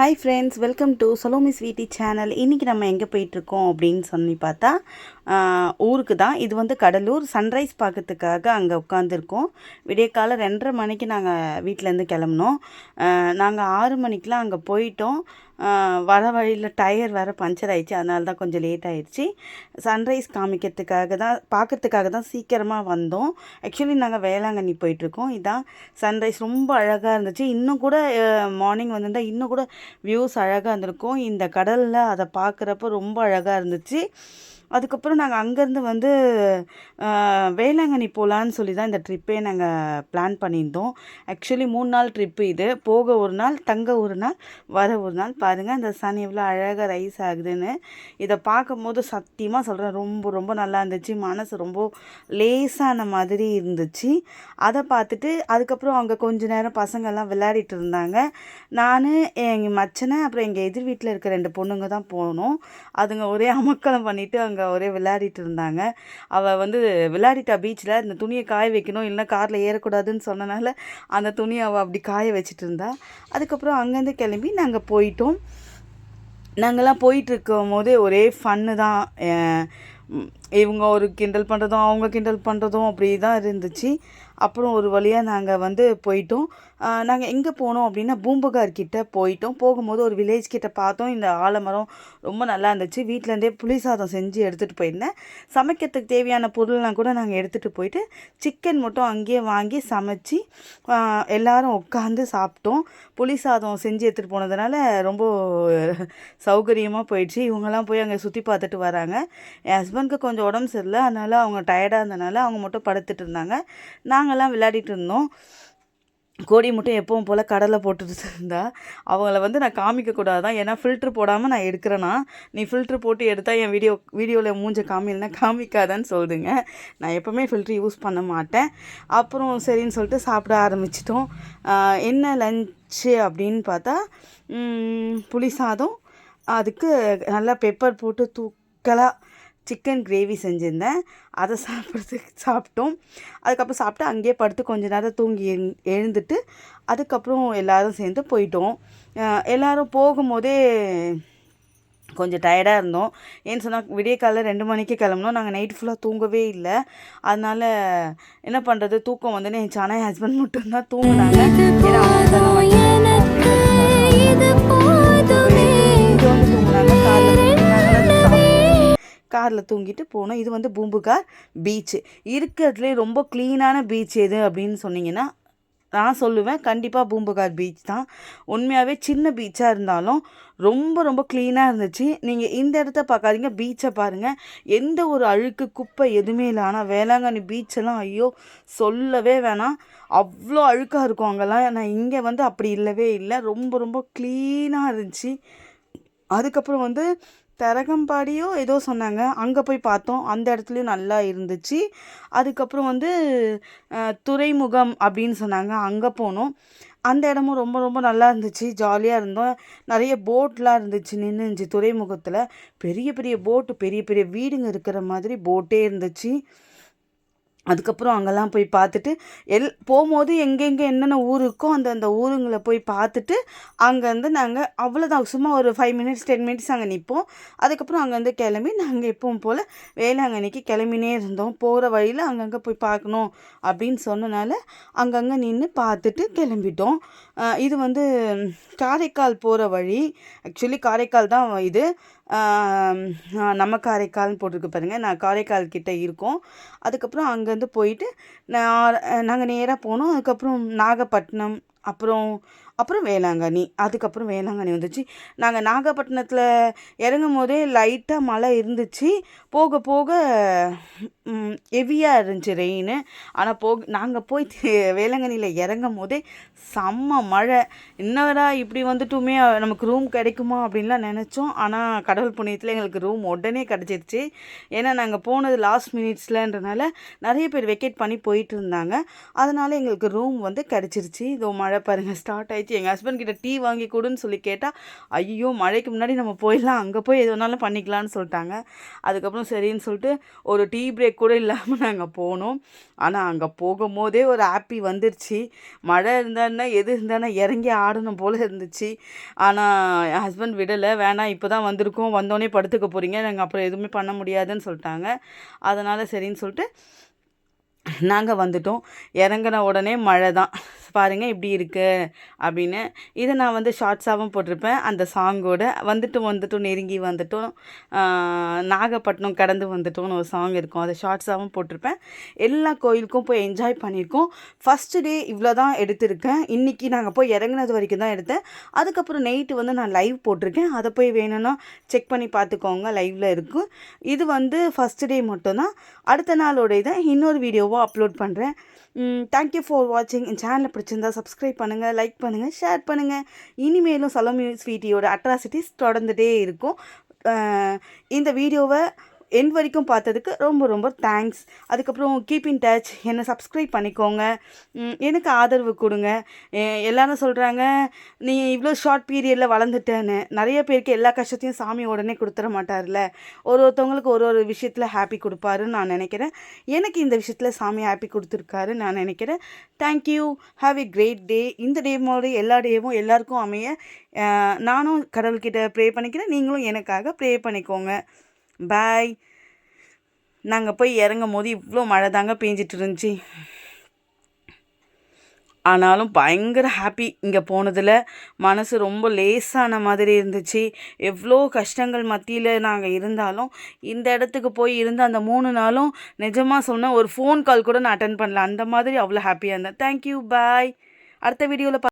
Hi friends welcome to Salomi sweety channel இன்றைக்கி நம்ம எங்கே போயிட்டுருக்கோம் அப்படின்னு சொல்லி பார்த்தா ஊருக்கு தான். இது வந்து கடலூர். சன்ரைஸ் பார்க்கறதுக்காக அங்கே உட்காந்துருக்கோம் விடிய காலை ரெண்டரை மணிக்கு நாங்கள் வீட்டிலேருந்து கிளம்புனோம். நாங்கள் ஆறு மணிக்கெலாம் அங்கே போயிட்டோம். வர வழியில் டயர் வேறு பஞ்சர் ஆயிடுச்சு. அதனால தான் கொஞ்சம் லேட் ஆயிடுச்சு. சன்ரைஸ் காமிக்கிறதுக்காக தான் பார்க்கறதுக்காக தான் சீக்கிரமாக வந்தோம். ஆக்சுவலி நாங்கள் வேளாங்கண்ணி போயிட்டுருக்கோம். இதான் சன்ரைஸ் ரொம்ப அழகாக இருந்துச்சு. இன்னும் கூட மார்னிங் வந்திருந்தால் இன்னும் கூட வியூஸ் அழகாக இருந்திருக்கும். இந்த கடலில் அதை பார்க்குறப்ப ரொம்ப அழகாக இருந்துச்சு. அதுக்கப்புறம் நாங்கள் அங்கேருந்து வந்து வேளாங்கண்ணி போகலான்னு சொல்லி தான் இந்த ட்ரிப்பே நாங்கள் பிளான் பண்ணியிருந்தோம். ஆக்சுவலி மூணு நாள் ட்ரிப்பு இது. போக ஒரு நாள் தங்க ஒரு நாள் வர ஒரு நாள். பாருங்கள் அந்த சன் எவ்வளோ அழகாக ரைஸ் ஆகுதுன்னு. இதை பார்க்கும்போது சத்தியமாக சொல்கிறேன் ரொம்ப ரொம்ப நல்லா இருந்துச்சு. மனசு ரொம்ப லேசான மாதிரி இருந்துச்சு. அதை பார்த்துட்டு அதுக்கப்புறம் அங்கே கொஞ்ச நேரம் பசங்கள்லாம் விளையாடிட்டு இருந்தாங்க. நான் எங்கள் மச்சனை அப்புறம் எங்கள் எதிர் வீட்டில் இருக்க ரெண்டு பொண்ணுங்க தான் போனோம். அதுங்க ஒரே அமக்கலம் பண்ணிவிட்டு அங்கே ஒரே விளையாடிட்டு இருந்தாங்க. அவள் வந்து விளையாடிட்டா பீச்சில் இந்த துணியை காய வைக்கணும் இல்லைன்னா காரில் ஏறக்கூடாதுன்னு சொன்னனால அந்த துணியை அவள் அப்படி காய வச்சுட்டு இருந்தா. அதுக்கப்புறம் அங்கேருந்து கிளம்பி நாங்கள் போயிட்டோம். நாங்கள்லாம் போயிட்டுருக்கும் போதே ஒரே ஃபன்னு தான். இவங்க ஒரு கிண்டல் பண்ணுறதும் அவங்க கிண்டல் பண்ணுறதும் அப்படி தான் இருந்துச்சு. அப்புறம் ஒரு வழியாக நாங்கள் வந்து போயிட்டோம். நாங்கள் எங்கே போனோம் அப்படின்னா பூம்புகார் கிட்ட போயிட்டோம். போகும்போது ஒரு வில்லேஜ் கிட்ட பார்த்தோம். இந்த ஆலமரம் ரொம்ப நல்லா இருந்துச்சு. வீட்டிலேருந்தே புளி சாதம் செஞ்சு எடுத்துகிட்டு போயிருந்தேன். சமைக்கிறதுக்கு தேவையான பொருள்லாம் கூட நாங்கள் எடுத்துகிட்டு போயிட்டு சிக்கன் மட்டும் அங்கேயே வாங்கி சமைச்சு எல்லோரும் எல்லாரும் உட்காந்து சாப்பிட்டோம். புளி சாதம் செஞ்சு எடுத்துகிட்டு போனதுனால ரொம்ப சௌகரியமாக போயிடுச்சு. இவங்கெல்லாம் போய் அங்கே சுற்றி பார்த்துட்டு வராங்க. என் ஹஸ்பண்ட்க்கு கொஞ்சம் உடம்பு சரியில்லை. அதனால் அவங்க டயர்டாக இருந்தனால அவங்க மட்டும் படுத்துட்டு இருந்தாங்க. நாங்கள்லாம் விளையாடிட்டு இருந்தோம். கோடி மட்டும் எப்பவும் போல் கடலை போட்டுட்டு இருந்தா. அவங்கள வந்து நான் காமிக்கக்கூடாது தான் ஏன்னா ஃபில்ட்ரு போடாமல் நான் எடுக்கிறேன்னா நீ ஃபில்ட்ரு போட்டு எடுத்தால் என் வீடியோ வீடியோவில் மூஞ்ச காமில்னா காமிக்காதான்னு சொல்லுதுங்க. நான் எப்போவுமே ஃபில்ட்ரு யூஸ் பண்ண மாட்டேன். அப்புறம் சரின்னு சொல்லிட்டு சாப்பிட ஆரம்பிச்சிட்டோம். என்ன லஞ்சு அப்படின்னு பார்த்தா புளி சாதம். அதுக்கு நல்லா பெப்பர் போட்டு தூக்கலாக சிக்கன் கிரேவி செஞ்சுருந்தேன். அதை சாப்பிட்றதுக்கு சாப்பிட்டோம். அதுக்கப்புறம் சாப்பிட்டு அங்கேயே படுத்து கொஞ்ச நேரம் தூங்கி எழுந்துட்டு அதுக்கப்புறம் எல்லோரும் சேர்ந்து போயிட்டோம். எல்லோரும் போகும்போதே கொஞ்சம் டயர்டாக இருந்தோம். ஏன்னு சொன்னால் விடிய காலையில் ரெண்டு மணிக்கு கிளம்புனோம். நாங்கள் நைட் ஃபுல்லாக தூங்கவே இல்லை. அதனால் என்ன பண்ணுறது தூக்கம் வந்து என் சாணா என் ஹஸ்பண்ட் மட்டும்தான் தூங்கினாங்க. ஏன்னா காரில் தூங்கிட்டு போனோம். இது வந்து பூம்புகார் பீச்சு இருக்கிறதுலே ரொம்ப க்ளீனான பீச் எது அப்படின்னு சொன்னீங்கன்னா நான் சொல்லுவேன் கண்டிப்பாக பூம்புகார் பீச் தான். உண்மையாகவே சின்ன பீச்சாக இருந்தாலும் ரொம்ப ரொம்ப க்ளீனாக இருந்துச்சு. நீங்கள் இந்த இடத்த பார்க்காதீங்க பீச்சை பாருங்கள் எந்த ஒரு அழுக்கு குப்பை எதுவுமே இல்லை. ஆனால் வேளாங்கண்ணி பீச்செல்லாம் ஐயோ சொல்லவே வேணாம். அவ்வளோ அழுக்காக இருக்கும் அங்கெல்லாம். நான் இங்கே வந்து அப்படி இல்லவே இல்லை. ரொம்ப ரொம்ப க்ளீனாக இருந்துச்சு. அதுக்கப்புறம் வந்து தரகம்பாடியோ ஏதோ சொன்னாங்க. அங்கே போய் பார்த்தோம். அந்த இடத்துலையும் நல்லா இருந்துச்சு. அதுக்கப்புறம் வந்து துறைமுகம் அப்படின்னு சொன்னாங்க. அங்கே போனோம். அந்த இடமும் ரொம்ப ரொம்ப நல்லா இருந்துச்சு. ஜாலியாக இருந்தோம். நிறைய போட்லாம் இருந்துச்சு நின்றுச்சு துறைமுகத்தில். பெரிய பெரிய போட்டு பெரிய பெரிய வீடுங்க இருக்கிற மாதிரி போட்டே இருந்துச்சு. அதுக்கப்புறம் அங்கெல்லாம் போய் பார்த்துட்டு எல் போகும்போது எங்கெங்கே என்னென்ன ஊர் இருக்கோ அந்த அந்த ஊருங்களை போய் பார்த்துட்டு அங்கேருந்து நாங்கள் அவ்வளோதான் சும்மா ஒரு ஃபைவ் மினிட்ஸ் டென் மினிட்ஸ் அங்கே நிற்போம் அதுக்கப்புறம் அங்கேருந்து கிளம்பி நாங்கள் எப்பவும் போல் வேளாங்கண்ணிக்கு கிளம்பினே இருந்தோம். போகிற வழியில் அங்கங்கே போய் பார்க்கணும் அப்படின்னு சொன்னனால அங்கங்கே நின்று பார்த்துட்டு கிளம்பிட்டோம். இது வந்து காரைக்கால் போகிற வழி. ஆக்சுவலி காரைக்கால் தான் இது. நம்ம காரைக்கால்னு போட்டிருக்கு பாருங்கள் நான் காரைக்கால் கிட்டே இருக்கோம். அதுக்கப்புறம் அங்கே அங்கேருந்து போயிட்டு நான் நாங்கள் நேராக போனோம். அதுக்கப்புறம் நாகப்பட்டினம் அப்புறம் அப்புறம் வேளாங்கண்ணி. அதுக்கப்புறம் வேளாங்கண்ணி வந்துச்சு. நாங்கள் நாகப்பட்டினத்தில் இறங்கும் போதே லைட்டாக மழை இருந்துச்சு. போக போக ஹெவியாக இருந்துச்சு ரெயின் ஆனால் போக நாங்கள் போய் வேளாங்கண்ணியில் இறங்கும் போதே செம்ம மழை. என்னடா இப்படி வந்துட்டுமே நமக்கு ரூம் கிடைக்குமா அப்படின்லாம் நினச்சோம். ஆனால் கடவுள் புண்ணியத்தில் எங்களுக்கு ரூம் உடனே கிடச்சிருச்சு. ஏன்னா நாங்கள் போனது லாஸ்ட் மினிட்ஸ்லன்றனால நிறைய பேர் வெக்கேட் பண்ணி போயிட்டு இருந்தாங்க. அதனால் எங்களுக்கு ரூம் வந்து கிடச்சிருச்சு. இதோ மழை மழை பாருங்கள் ஸ்டார்ட் ஆயிடுச்சு. ஆயிடுச்சு எங்கள் ஹஸ்பண்ட் கிட்ட டீ வாங்கி கொடுன்னு சொல்லி கேட்டால் ஐயோ மழைக்கு முன்னாடி நம்ம போயிடலாம் அங்கே போய் எது வேணாலும் பண்ணிக்கலாம்னு சொல்லிட்டாங்க. அதுக்கப்புறம் சரின்னு சொல்லிட்டு ஒரு டீ பிரேக் கூட இல்லாமல் நாங்கள் போனோம். ஆனால் அங்கே போகும்போதே ஒரு ஹாப்பி வந்துருச்சு. மழை இருந்தான்னா எது இருந்தானா இறங்கி ஆடணும் போல் இருந்துச்சு. ஆனால் என் ஹஸ்பண்ட் விடலை. வேணாம் இப்போ தான் வந்திருக்கோம். வந்தோடனே படுத்துக்க போகிறீங்க நாங்கள் அப்புறம் எதுவுமே பண்ண முடியாதுன்னு சொல்லிட்டாங்க. அதனால் சரின்னு சொல்லிட்டு நாங்கள் வந்துட்டோம். இறங்கின உடனே மழை தான் பாருங்கள் இப்படி இருக்குது அப்படின்னு. இதை நான் வந்து ஷார்ட்ஸாகவும் போட்டிருப்பேன். அந்த சாங்கோட வந்துட்டு வந்துட்டும் நெருங்கி வந்துட்டும் நாகப்பட்டினம் கடந்து வந்துட்டோம்னு ஒரு சாங் இருக்கும். அதை ஷார்ட்ஸாகவும் போட்டிருப்பேன். எல்லா கோயிலுக்கும் போய் என்ஜாய் பண்ணியிருக்கோம். ஃபஸ்ட்டு டே இவ்வளோ தான் எடுத்திருக்கேன். இன்றைக்கி நாங்கள் போய் இறங்குனது வரைக்கும் தான் எடுத்தேன். அதுக்கப்புறம் நைட்டு வந்து நான் லைவ் போட்டிருக்கேன். அதை போய் வேணும்னா செக் பண்ணி பார்த்துக்கோங்க லைவில் இருக்கும். இது வந்து ஃபஸ்ட்டு டே மட்டும்தான். அடுத்த நாளோட இதை இன்னொரு வீடியோவாக அப்லோட் பண்ணுறேன் தேங்க்யூ ஃபார் வாட்சிங் என் சேனலை பிடிச்சிருந்தா சப்ஸ்கிரைப் பண்ணுங்கள் லைக் பண்ணுங்கள் ஷேர் பண்ணுங்கள் இனிமேலும் சலோமி ஸ்வீட்டியோட அட்ராசிட்டிஸ் தொடர்ந்துகிட்டே இருக்கும். இந்த வீடியோவை என் வரைக்கும் பார்த்ததுக்கு ரொம்ப ரொம்ப தேங்க்ஸ் அதுக்கப்புறம் கீப் இன் டச் என்னை சப்ஸ்கிரைப் பண்ணிக்கோங்க. எனக்கு ஆதரவு கொடுங்க. எல்லாரும் சொல்கிறாங்க நீ இவ்வளோ ஷார்ட் பீரியடில் வளர்ந்துட்டேன்னு. நிறைய பேருக்கு எல்லா கஷ்டத்தையும் சாமி உடனே கொடுத்துட மாட்டார்ல. ஒரு ஒருத்தவங்களுக்கு ஒரு ஒரு விஷயத்தில் ஹாப்பி கொடுப்பாருன்னு நான் நினைக்கிறேன். எனக்கு இந்த விஷயத்தில் சாமி ஹாப்பி கொடுத்துருக்காரு நான் நினைக்கிறேன். Thank you have a great day இந்த டே மாதிரி எல்லா டேவும் எல்லாருக்கும் அமைய. நானும் கடவுள்கிட்ட ப்ரே பண்ணிக்கிறேன். நீங்களும் எனக்காக ப்ரே பண்ணிக்கோங்க. பாய் நாங்கள் போய் இறங்கும் போது இவ்வளோ மழை தாங்க பேஞ்சிட்டு இருந்துச்சு. ஆனாலும் பயங்கர ஹாப்பி இங்கே போனதில். மனசு ரொம்ப லேசான மாதிரி இருந்துச்சு. எவ்வளோ கஷ்டங்கள் மத்தியில் நாங்கள் இருந்தாலும் இந்த இடத்துக்கு போய் இருந்த அந்த மூணு நாளும் நிஜமாக சொன்னால் ஒரு ஃபோன் கால் கூட நான் அட்டன் பண்ணல. அந்த மாதிரி அவ்வளோ ஹாப்பியாக இருந்தேன். தேங்க்யூ பாய் அடுத்த வீடியோவில்